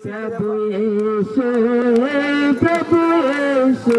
ప్రభు యేసు ప్రభు యేసు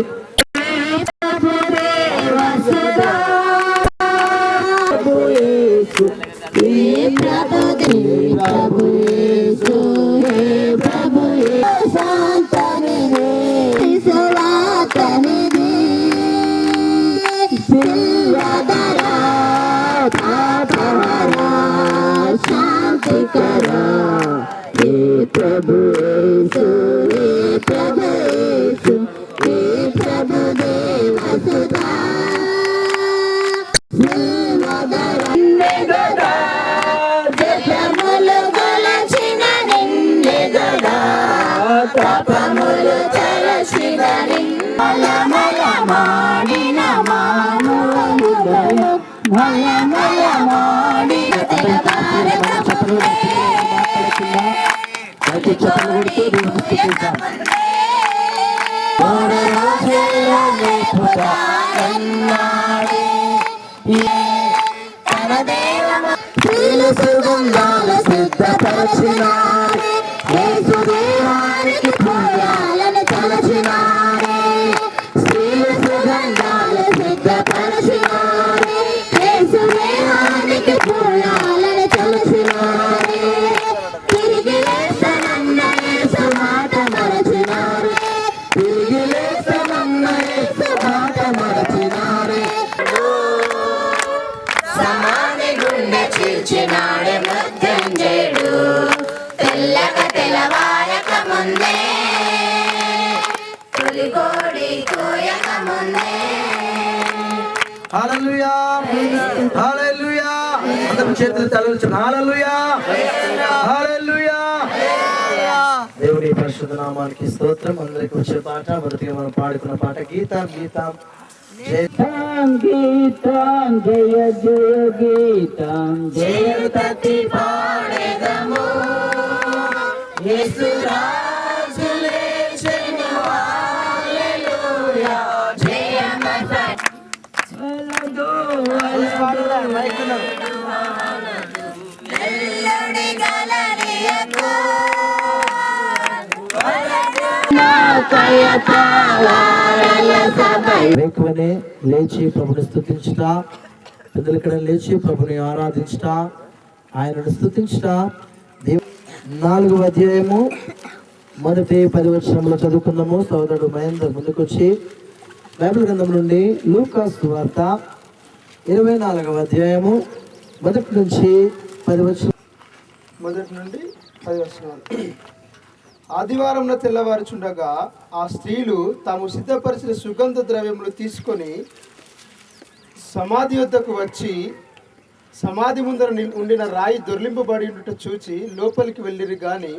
మూడు రోజుల్లో లేపుతానన్నాడే తన దేవమ స్త్రీలు సుగంధాల సిద్ధపరచినాడే యేసు దేవానికి పుణ్యాలను తలచినాడే స్త్రీలు సుగంధాల చేతులు తలలు హల్లెలూయా హల్లెలూయా దేవుడి పరిశుద్ధ నామానికి స్తోత్రం. అందరికి వచ్చే పాట. మొదటిగా మనం పాడుకున్న పాట గీతం గీతం. జయ గీతం జయ జయ గీతం. జయ తతి పాడెదము. యేసు వేకువనే లేచి ప్రభుని స్థుతించుట పెద్దలు ఇక్కడ లేచి ప్రభుని ఆరాధించుట ఆయనను స్థుతించుట. నాలుగు నాలుగవ అధ్యాయము మొదటి పది వచనంలో చదువుకుందాము. సోదరుడు మహేందర్ ముందుకొచ్చి బైబిల్ గ్రంథం నుండి లూకాస్ వార్త ఇరవై నాలుగవ అధ్యాయము మొదటి నుంచి పది వర్షం మొదటి నుండి పది ఆదివారం తెల్లవారుచుండగా ఆ స్త్రీలు తాము సిద్ధపరిచిన సుగంధ ద్రవ్యములు తీసుకొని సమాధి వద్దకు వచ్చి సమాధి ముందర ఉండిన రాయి దొర్లింపబడి ఉండుట చూచి లోపలికి వెళ్ళిరు కానీ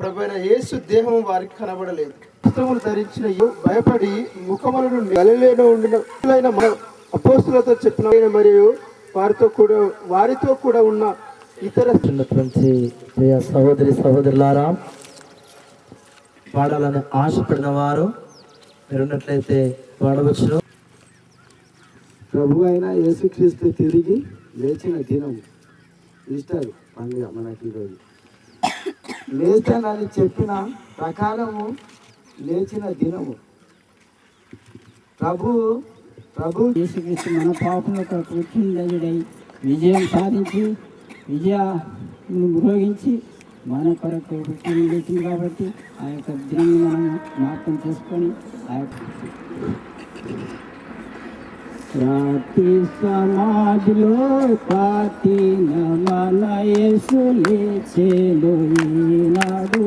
ప్రభు అయిన యేసు దేహం వారికి కనబడలేదు. వస్త్రములు ధరించిన భయపడి ముఖములను నుండి ఉండిన అపోస్తులతో చెప్పిన మరియు వారితో కూడా వారితో కూడా ఉన్న ఇతర ఉన్నటువంటి ప్రియ సహోదరి సహోదరులారా పాడాలని ఆశపడిన వారు మీరున్నట్లయితే పాడవచ్చును. ప్రభు అయిన యేసుక్రీస్తు తిరిగి లేచిన దినం ఈస్టర్ పండుగ మనకి ఈరోజు. లేచానని చెప్పిన ప్రకారము లేచిన దినము. ప్రభు ప్రభు యేసుక్రీస్తు మన పాపంలో కూర్చుండై విజయం సాధించి విజయాన్ని మ్రోగించి మన కొరకు పుట్టిన కాబట్టి ఆ యొక్క దినాన్ని మనం జ్ఞాపకం చేసుకొని ఆ యొక్క రాతి సమాధిలో పాతి మన యేసు లేచేలో ఈనాడు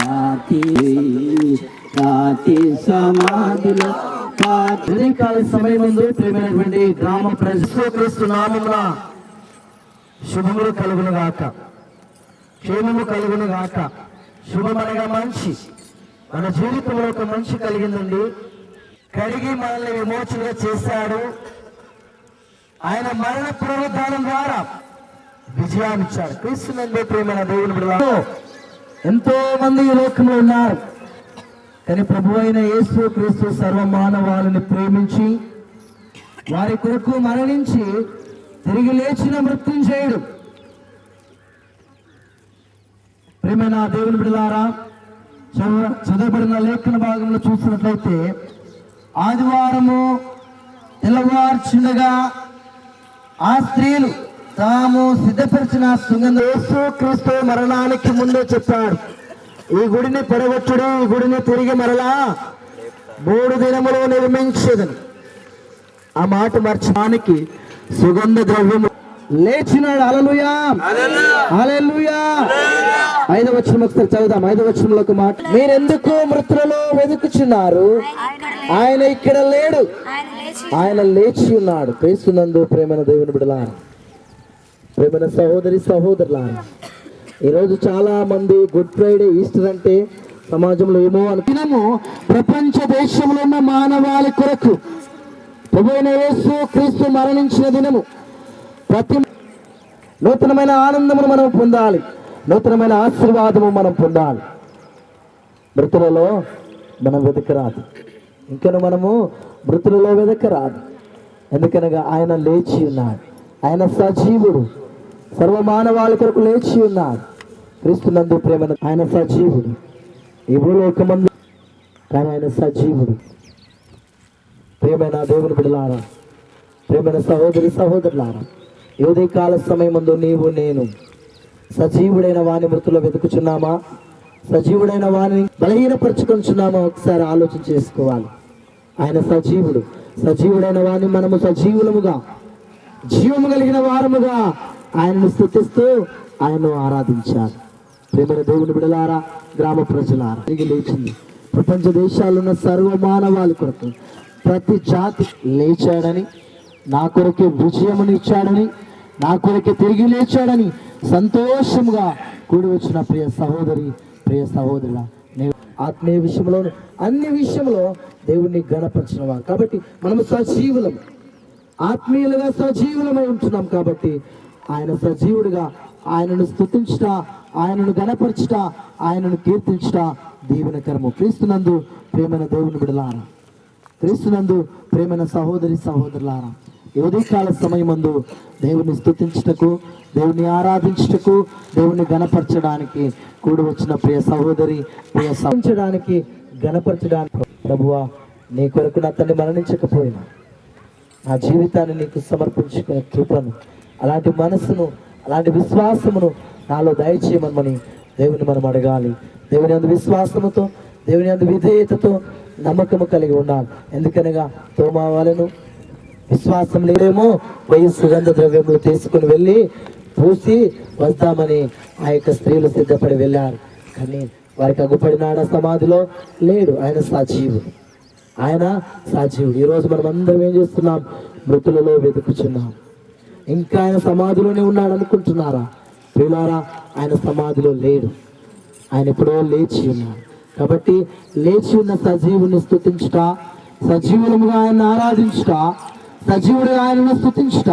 రాతి రాతి సమాధిలో ఉదయకాల సమయం ముందు ప్రేమైనటువంటి గ్రామ ప్రజలు నామమున శుభములు కలుగును గాక క్షేమము కలుగును గాక శుభమనగా మంచి మన జీవితంలో ఒక మంచి కలిగిందండి. కడిగి మనల్ని విమోచనగా చేశాడు. ఆయన మరణ పునరుద్ధానం ద్వారా విజయాన్ని ఇచ్చాడు. క్రీస్తునందు ప్రేమైన దేవుని ఎంతో మంది ఈ లోకంలో ఉన్నారు. కానీ ప్రభు అయిన యేసు క్రీస్తు సర్వమానవాళిని ప్రేమించి వారి కొరకు మరణించి తిరిగి లేచిన మృత్యుంజయుడు ప్రేమైన దేవుని బిడలారా చదవ- చదవబడిన లేఖన భాగంలో చూసినట్లయితే ఆదివారము తెల్లవార్చుండగా ఆ స్త్రీలు తాము సిద్ధపరిచిన సుగంధ యేసు క్రీస్తు మరణానికి ముందే చెప్పాడు. ఈ గుడిని పడగొట్టుడు ఈ గుడిని తిరిగి మరలా మూడు దినములు నిర్మించదని. ఆ మాట మర్చడానికి సుగంధ ద్రవ్యము లేచినాడు. అలలుయా అలలుయా ఐదవ వచనం ఒకసారి చదువుదాం. ఐదవ వచనంలో ఒక మాట. మీరెందుకు మృతులలో వెతుకుచున్నారు? ఆయన ఇక్కడ లేడు. ఆయన లేచి ఉన్నాడు. క్రీస్తునందు ప్రేమైన దేవుని బిడలారా ప్రేమైన సహోదరి సహోదరులారా ఈరోజు చాలా మంది గుడ్ ఫ్రైడే ఈస్టర్ అంటే సమాజంలో ఏమో అనుకున్నాము ప్రపంచ దేశంలో ఉన్న మానవాళి కొరకు ప్రభువైన యేసు క్రీస్తు మరణించిన దినము. ప్రతి నూతనమైన ఆనందమును మనం పొందాలి. నూతనమైన ఆశీర్వాదము మనం పొందాలి. మృతులలో మనం వెతకరాదు. ఇంకను మనము మృతులలో వెతకరాదు. ఎందుకనగా ఆయన లేచి ఉన్నాడు. ఆయన సజీవుడు. సర్వ మానవాళి కొరకు లేచి ఉన్నాడు క్రీస్తునందు ప్రేమ ఆయన సజీవుడు. ఈ భూలోకమందు కానీ ఆయన సజీవుడు. ప్రేమైన దేవుని బిడలారా ప్రేమైన సహోదరి సహోదరులారా ఏదే కాల సమయమందు నీవు నేను సజీవుడైన వాని మృతులు వెతుకుచున్నామా? సజీవుడైన వాని బలహీనపరుచుకొంచున్నామా? ఒకసారి ఆలోచన చేసుకోవాలి. ఆయన సజీవుడు. సజీవుడైన వాణ్ణి మనము సజీవులముగా జీవము కలిగిన వారముగా ఆయనను స్థుతిస్తూ ఆయన్ను ఆరాధించారు. ప్రేమైన దేవుని బిడలారా గ్రామ ప్రజలారా తిరిగి లేచింది ప్రపంచ దేశాల్లో ఉన్న కొరకు ప్రతి జాతి లేచాడని నా కొరకే విజయమునిచ్చాడని నా కొరకే తిరిగి లేచాడని సంతోషంగా కూడి వచ్చిన ప్రియ సహోదరి ప్రియ సహోదరుల నేను ఆత్మీయ విషయంలో అన్ని విషయంలో దేవుణ్ణి గణపరిచిన కాబట్టి మనము సజీవులం ఆత్మీయులుగా సజీవులమై ఉంటున్నాం కాబట్టి ఆయన సజీవుడిగా ఆయనను స్తుతించుట ఆయనను గణపరచుట ఆయనను కీర్తించుట దీవెనకరము. క్రీస్తునందు ప్రేమైన దేవుని బిడలారా క్రీస్తునందు ప్రేమైన సహోదరి సహోదరులారా ఈ ఉదయకాల సమయమందు దేవుని స్తుతించుటకు దేవుని ఆరాధించుటకు దేవుని గణపరచడానికి కూడి వచ్చిన ప్రియ సహోదరి ప్రియ సహించడానికి గణపరచడానికి ప్రభువా నీ కొరకు నా తల్లి మరణించకపోయినా నా జీవితాన్ని నీకు సమర్పించుకునే కృపను అలాంటి మనసును అలాంటి విశ్వాసమును నాలో దయచేయమని దేవుని మనం అడగాలి. దేవుని అందు విశ్వాసముతో దేవుని అందు విధేయతతో నమ్మకము కలిగి ఉండాలి. ఎందుకనగా తోమావాలను విశ్వాసం లేదేమో వెయ్యి సుగంధ ద్రవ్యములు తీసుకుని వెళ్ళి పూసి వద్దామని ఆ యొక్క స్త్రీలు సిద్ధపడి వెళ్ళారు. కానీ వారికి అగ్గుపడినాడ సమాధిలో లేడు. ఆయన సజీవుడు. ఆయన సజీవుడు. ఈరోజు మనం అందరం ఏం చేస్తున్నాం? మృతులలో వెతుకుచున్నాం. ఇంకా ఆయన సమాధిలోనే ఉన్నాడు అనుకుంటున్నారా ప్రియులారా ఆయన సమాధిలో లేడు. ఆయన ఎప్పుడో లేచి ఉన్నాడు. కాబట్టి లేచి ఉన్న సజీవుని స్తుతించుట సజీవులముగా ఆయన ఆరాధించుట సజీవుడిగా ఆయనను స్తుతించుట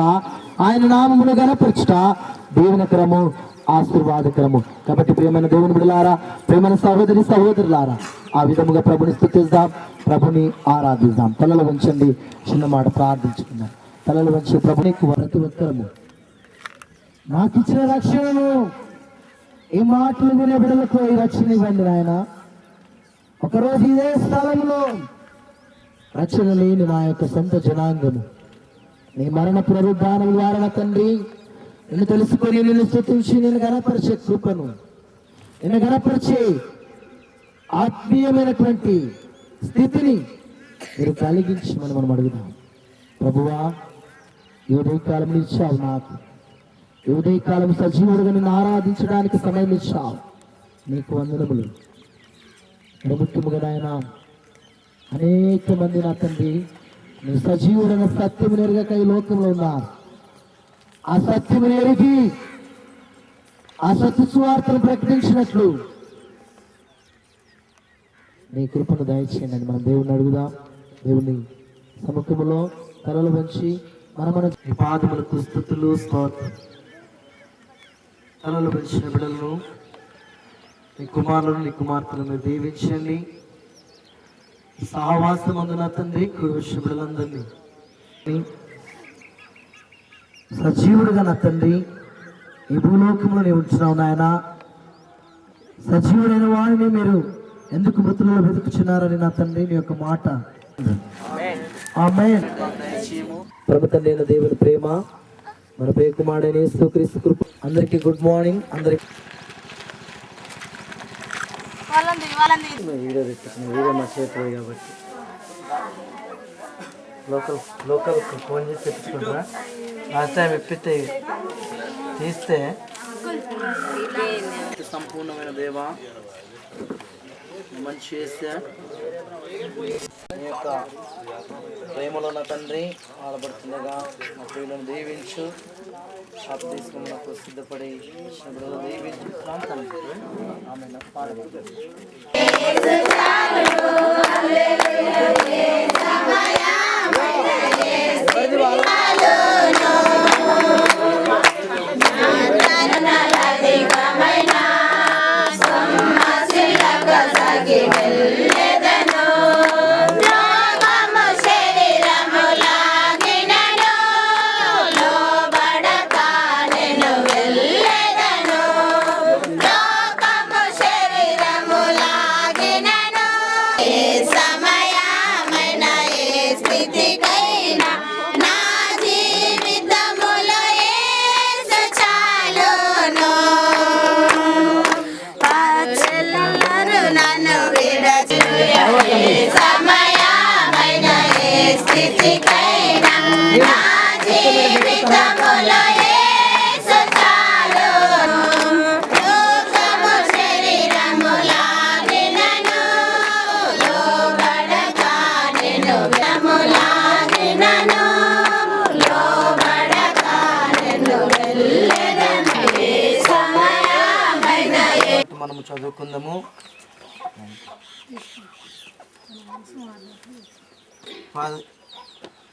ఆయన నామమును గనపరచుట దేవునికరము ఆశీర్వాదకరము కాబట్టి ప్రేమైన దేవుని బిడలారా ప్రేమైన సహోదరి సహోదరులారా ఆ విధముగా ప్రభుని స్థుతిద్దాం ప్రభుని ఆరాధిద్దాం. తలలు ఉంచండి చిన్న మాట ప్రార్థించుకుందాం. తలలు వచ్చి ప్రభుకు వరతి ఉత్తరము. నాకు ఇచ్చిన రక్షణను ఈ మాటలు వినే బిడలకు ఈ రక్షణ ఇవ్వండి నాయన. ఒకరోజు ఇదే స్థలంలో రక్షణ లేని నా యొక్క సొంత జనాంగము. నీ మరణ పునరుద్ధానం ద్వారా తండ్రి నిన్ను తెలుసుకొని నిన్ను స్థుతించి నేను గణపరిచే కృపను నిన్ను గణపరిచే ఆత్మీయమైనటువంటి స్థితిని మీరు కలిగించి మనం మనం అడుగుదాం. ప్రభువా ఈ ఉదయకాలం ఇచ్చావు నాకు. ఈ ఉదయకాలం సజీవుడుగా నిన్ను ఆరాధించడానికి సమయం ఇచ్చావు. నీకు వందనములు. ప్రభుత్వముగా ముఖ్యముగా నాయన అనేక మంది నా తండ్రి నీ సజీవుడైన సత్యము నెరగక ఈ లోకంలో ఉన్నారు. ఆ సత్యము నెరిగి ఆ సత్య సువార్తను ప్రకటించినట్లు నీ కృపను దయచేయండి మనం దేవుని అడుగుదాం. దేవుని సముఖములో తలలు వంచి మన మన నీ పాదములకు స్థుతులు స్తోత్రం. తలలు వంచిన బిడలను నీ కుమారులను నీ కుమార్తెలను దీవించండి. సహవాసం అందున తండ్రి కురుష బిడలందరినీ. సజీవుడుగా నా తండ్రి ఈ భూలోకంలో నీవు ఉంటున్నావు నాయన. సజీవుడైన వాడిని మీరు ఎందుకు మృతులలో వెతుకుచున్నారని నా తండ్రి నీ యొక్క మాట. ఆమేన్ ప్రభు తండ్రి అయిన దేవుని ప్రేమ మన ప్రియకుమారుడైన యేసుక్రీస్తు కృప. అందరికీ గుడ్ మార్నింగ్ అందరికి వీడియో తెచ్చుకున్న వీడియో మర్చిపోతుంది కాబట్టి. లోకల్ లోకల్ ఫోన్ చేసి తెప్పించుకుంటారా లాస్ట్ టైం ఇప్పితే తీస్తే. సంపూర్ణమైన దేవ. మంచి చేస్తే నీ యొక్క ప్రేమలో నా తండ్రి ఆడబడుతుండగా మా ప్రియులను దీవించు. అప్పు తీసుకున్నప్పుడు సిద్ధపడి దీవించు. ఆమె పాడబడుతుంది చదువుకుందాము. పది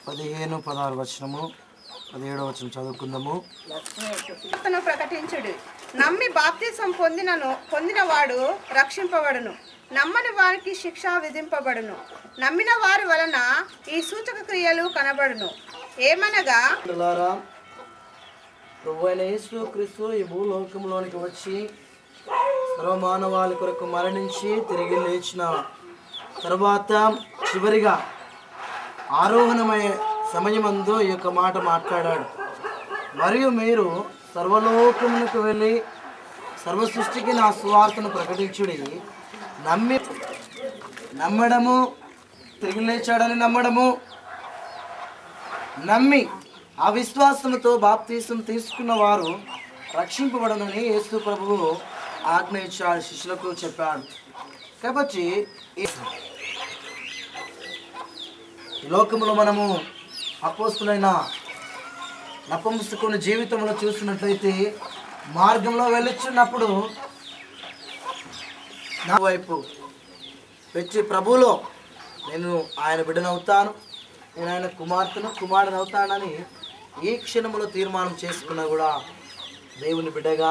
పదిహేను పదహారు వచనము పదిహేడవ వచనం చదువుకుందాము. సువార్తను ప్రకటించుడు నమ్మి బాప్తిసం పొందినను పొందినవాడు రక్షింపబడును నమ్మని వారికి శిక్ష విధింపబడును నమ్మిన వారి వలన ఈ సూచక క్రియలు కనబడును. ఏమనగా? ప్రభు అయిన యేసు క్రీస్తు ఈ భూలోకంలోనికి వచ్చి సర్వమానవాళి కొరకు మరణించి తిరిగి లేచిన తర్వాత చివరిగా ఆరోహణమయ్యే సమయమందు ఈ యొక్క మాట మాట్లాడాడు. మరియు మీరు సర్వలోకములకు వెళ్ళి సర్వ సృష్టికి నా సువార్తను ప్రకటించుడి. నమ్మి నమ్మడము తిరిగి లేచాడని నమ్మడము. నమ్మి ఆ విశ్వాసంతో బాప్తీసం తీసుకున్న వారు రక్షింపబడనని యేసు ప్రభువు ఆజ్ఞ ఇచ్చాడు శిష్యులకు చెప్పాడు కాబట్టి ఈ- లోకంలో మనము అపోస్తులైన నపంసుకుని జీవితంలో చూసినట్లయితే మార్గంలో వెళ్ళొచ్చున్నప్పుడు నా వైపు వచ్చి ప్రభువులో నేను ఆయన బిడ్డనవుతాను. నేను ఆయన కుమార్తెను కుమారుని అవుతానని ఈ క్షణంలో తీర్మానం చేసుకున్నా కూడా దేవుని బిడ్డగా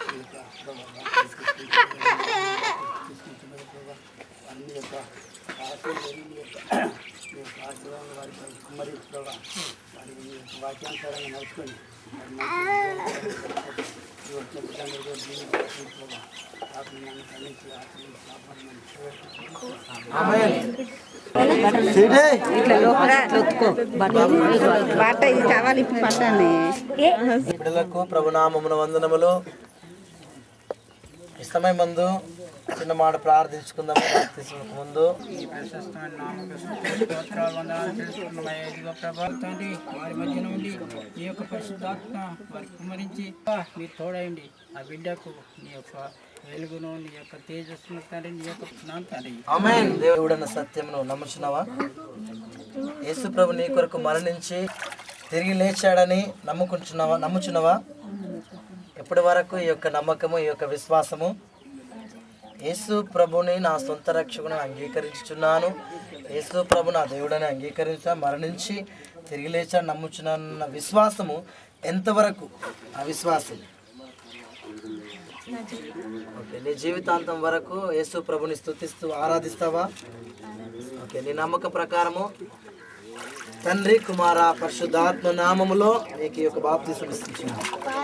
ఉంటున్నావు. ఆమేన్. సీటే. బాట ఇది కావాలి ఇప్పుడు పట్టాలి బిడ్డలకు ప్రభునామమున వందనములు సమయం మందు చిన్న మాట ప్రార్థించుకుందాము బాప్తిస్మకు ముందు. ఈ ప్రశస్తమైన తండ్రి వారి మధ్యన ఉండి ఈ యొక్క పరిశుద్ధాత్మ వారికి కుమరించి మీరు తోడయండి. ఆ బిడ్డకు నీ యొక్క వెలుగును నీ యొక్క తేజస్సును తండ్రి నీ యొక్క తండ్రి. దేవుడన్న సత్యమును నమ్ముచున్నావా? యేసు ప్రభు నీ కొరకు మరణించి తిరిగి లేచాడని నమ్ముకుంటున్నావా? నమ్ముచున్నావా? ఎప్పటి వరకు ఈ యొక్క నమ్మకము ఈ యొక్క విశ్వాసము యేసు ప్రభుని నా సొంత రక్షకుని అంగీకరించుచున్నాను. యేసు ప్రభు నా దేవుడని అంగీకరించా మరణించి తిరిగి లేచా నమ్ముచున్నానన్న విశ్వాసము ఎంతవరకు? ఆ విశ్వాసం. ఓకే నీ జీవితాంతం వరకు యేసు ప్రభుని స్థుతిస్తూ ఆరాధిస్తావా? ఓకే నీ నమ్మక ప్రకారము తండ్రి కుమార పరిశుద్ధాత్మ నామములో నీకు ఈ యొక్క బాప్తిసం ఇస్తున్నాను.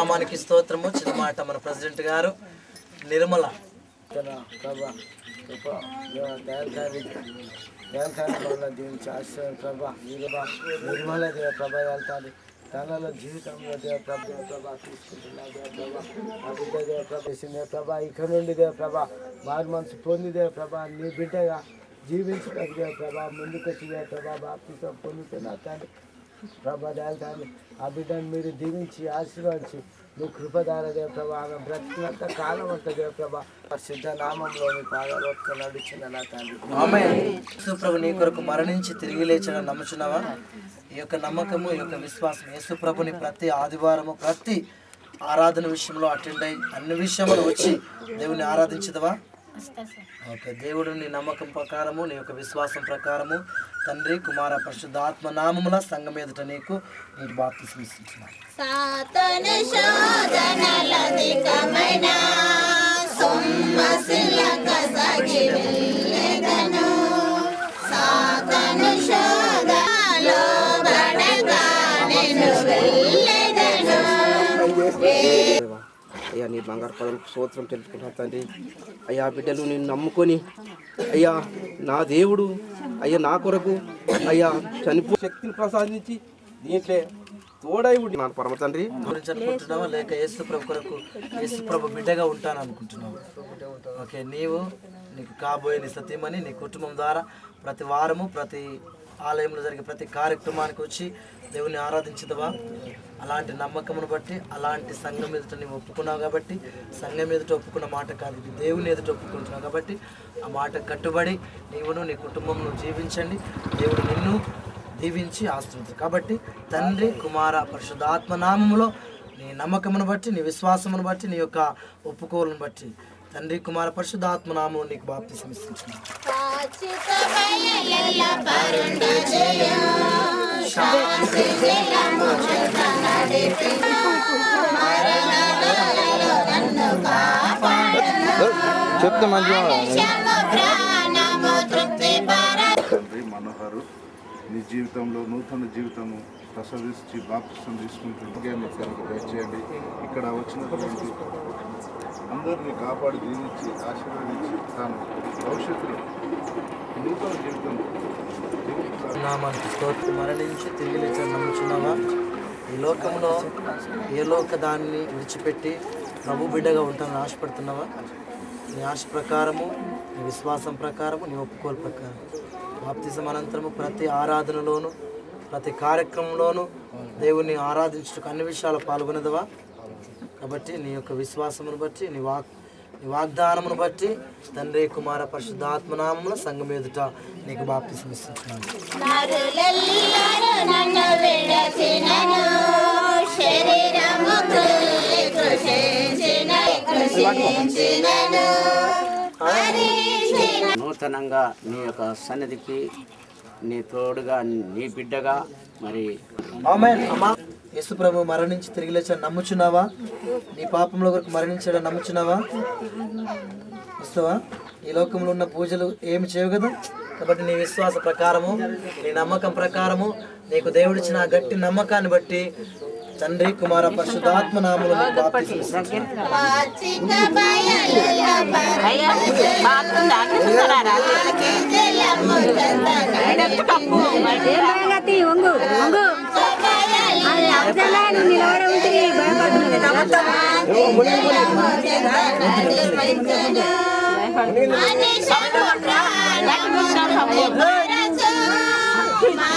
దేవునామానికి స్తోత్రము. చిన్న మాట మన ప్రెసిడెంట్ గారు. నిర్మల. ప్రభా కృప దయాకారి దయాకారి వల్ల దీవించి ఆశ్రయం ప్రభా నీరుబా నిర్మల దేవ ప్రభా వెళ్తాది. తనలో జీవితంలో దేవ ప్రభ దేవ ప్రభా తీసుకుంటున్నా దేవ ప్రభా నా బిడ్డ దేవ ప్రభ చేసిందే ప్రభా ఇక నుండి దేవ ప్రభా మారు మనసు పొంది దేవ ప్రభా నీ బిడ్డగా జీవించటకు దేవ ప్రభా ముందుకొచ్చి దేవ ప్రభా బాప్తిసం పొందుతున్నా తండ్రి. ప్రభా దాల్తాన్ని ఆ బిడ్డను మీరు దీవించి ఆశీర్వదించి మీ కృపదార దేవప్రభ ఆమె బ్రతికినంత కాలం అంత దేవప్రభ ప్రభా నామంలో మీ పాదాలు నడిచిన నా తండ్రి. ఆమె యేసుప్రభు నీ కొరకు మరణించి తిరిగి లేచడం నమ్ముచున్నావా? ఈ యొక్క నమ్మకము ఈ యొక్క విశ్వాసం యేసుప్రభుని ప్రతి ఆదివారము ప్రతి ఆరాధన విషయంలో అటెండ్ అయ్యి అన్ని విషయంలో వచ్చి దేవుని ఆరాధించదవా? ఓకే దేవుడు నీ నమ్మకం ప్రకారము నీ యొక్క విశ్వాసం ప్రకారము తండ్రి కుమార పరిశుద్ధాత్మ నామముల సంఘం ఎదుట నీకు నీటి బాప్తి ఇస్తున్నాను సాతను శోధనలో అయ్యా నీ బంగారు పదవులకు స్తోత్రం తెలుసుకుంటున్నా తండ్రి. అయ్యా బిడ్డలు నేను నమ్ముకొని అయ్యా నా దేవుడు అయ్యా నా కొరకు అయ్యా చనిపో శక్తిని ప్రసాదించి దీంట్లో తోడై ఉండి నా పరమ తండ్రి. గురించి అనుకుంటున్నావా లేక యేసు ప్రభు కొరకు యేసు ప్రభు బిడ్డగా ఉంటాను అనుకుంటున్నావు? ఓకే నీవు నీకు కాబోయే నీ సత్యమని నీ కుటుంబం ద్వారా ప్రతి వారము ప్రతి ఆలయంలో జరిగే ప్రతి కార్యక్రమానికి వచ్చి దేవుని ఆరాధించదవా? అలాంటి నమ్మకమును బట్టి అలాంటి సంఘం ఎదుట నీవు ఒప్పుకున్నావు కాబట్టి సంఘం ఎదుట ఒప్పుకున్న మాట కాదు ఇది. దేవుని ఎదుట ఒప్పుకుంటున్నావు కాబట్టి ఆ మాట కట్టుబడి నీవును నీ కుటుంబంలో జీవించండి. దేవుడు నిన్ను దీవించి ఆస్తుంది కాబట్టి తండ్రి కుమార పరిశుద్ధాత్మ నామములో నీ నమ్మకమును బట్టి నీ విశ్వాసమును బట్టి నీ యొక్క ఒప్పుకోలను బట్టి తండ్రి కుమార పరిశుద్ధాత్మ నామం నీకు బాప్తి సమిస్తున్నాను చెప్తే మంచిగా తండ్రి మనోహరు నీ జీవితంలో నూతన జీవితము ప్రసవించి బాప్తిసం తీసుకుంటుండగా మీ కనుక దయచేయండి ఇక్కడ వచ్చినటువంటి అందరినీ కాపాడి దీవించి ఆశీర్వదించి తాను భవిష్యత్తులో నూతన జీవితం నామానికి స్తోత్రం. మరణించి తిరిగి లేచి నమ్ముచున్నావా? ఈ లోకంలో ఏ లోక దాన్ని విడిచిపెట్టి ప్రభు బిడ్డగా ఉంటానని ఆశపడుతున్నావా? నీ ఆశ ప్రకారము నీ విశ్వాసం ప్రకారము నీ ఒప్పుకోలు ప్రకారం బాప్తిజం అనంతరము ప్రతి ఆరాధనలోను ప్రతి కార్యక్రమంలోనూ దేవుణ్ణి ఆరాధించుటకు అన్ని విషయాలు పాల్గొనదవా? కాబట్టి నీ యొక్క విశ్వాసమును బట్టి నీ వాక్ నీ వాగ్దానమును బట్టి తండ్రి కుమార పరిశుద్ధాత్మనామముల సంఘం ఎదుట నీకు హరించిన నూతనంగా నీ యొక్క సన్నిధికి నీ తోడుగా నీ బిడ్డగా మరి ఆమేన్ అమ్మా యేసు ప్రభు మరణించి తిరిగి లేచాడు నమ్ముచున్నావా? నీ పాపంలో కొరకు మరణించాడని నమ్ముచున్నావా? వస్తావా? ఈ లోకంలో ఉన్న పూజలు ఏమి చేయవు కదా? కాబట్టి నీ విశ్వాస ప్రకారము నీ నమ్మకం ప్రకారము నీకు దేవుడిచ్చిన ఆ గట్టి నమ్మకాన్ని బట్టి తండ్రి కుమార పరిశుద్ధాత్మ నామములు నీకు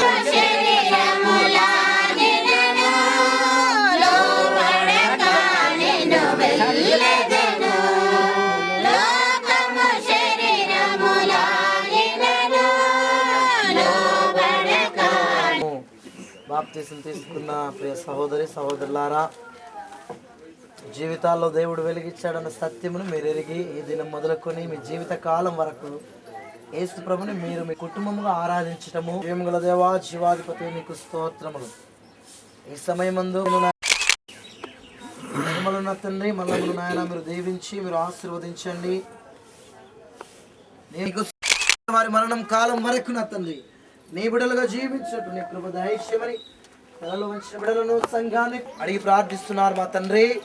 బాప్తిసం బాప్తీసం తీసుకున్న ప్రియ సహోదరి సహోదరులారా జీవితాల్లో దేవుడు వెలిగించాడన్న సత్యమును మీరు ఎరిగి ఈ దినం మొదలుకొని మీ జీవిత కాలం వరకు యేసు ప్రభుని మీరు మీ కుటుంబముగా ఆరాధించటము. జీవముల దేవా జీవాధిపతి మీకు స్తోత్రములు. ఈ సమయమందు నిర్మలున్న తండ్రి మల్లములు నాయన మీరు దీవించి మీరు ఆశీర్వదించండి. నీకు వారి మరణం కాలం వరకు నా తండ్రి నీ బిడలుగా జీవించట్టు నీ కృప దైశ్యమని తనలో వచ్చిన బిడలను సంఘాన్ని అడిగి ప్రార్థిస్తున్నారు మా తండ్రి.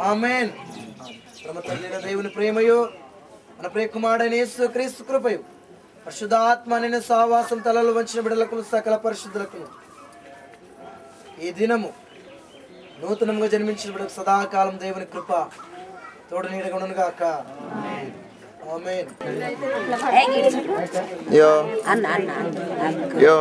ఆమెన్. ప్రమ తల్లిన దేవుని ప్రేమయో మన ప్రియకుమారుడైన యేసు క్రీస్తు కృపయు పరిశుద్ధాత్మ అనే సహవాసం తలలో వంచిన బిడలకు సకల పరిశుద్ధులకు ఈ దినము నూతనంగా జన్మించిన బిడ్డకు సదాకాలం దేవుని కృప తోడు నీడగొనను గాక ఆమేన్ యో యో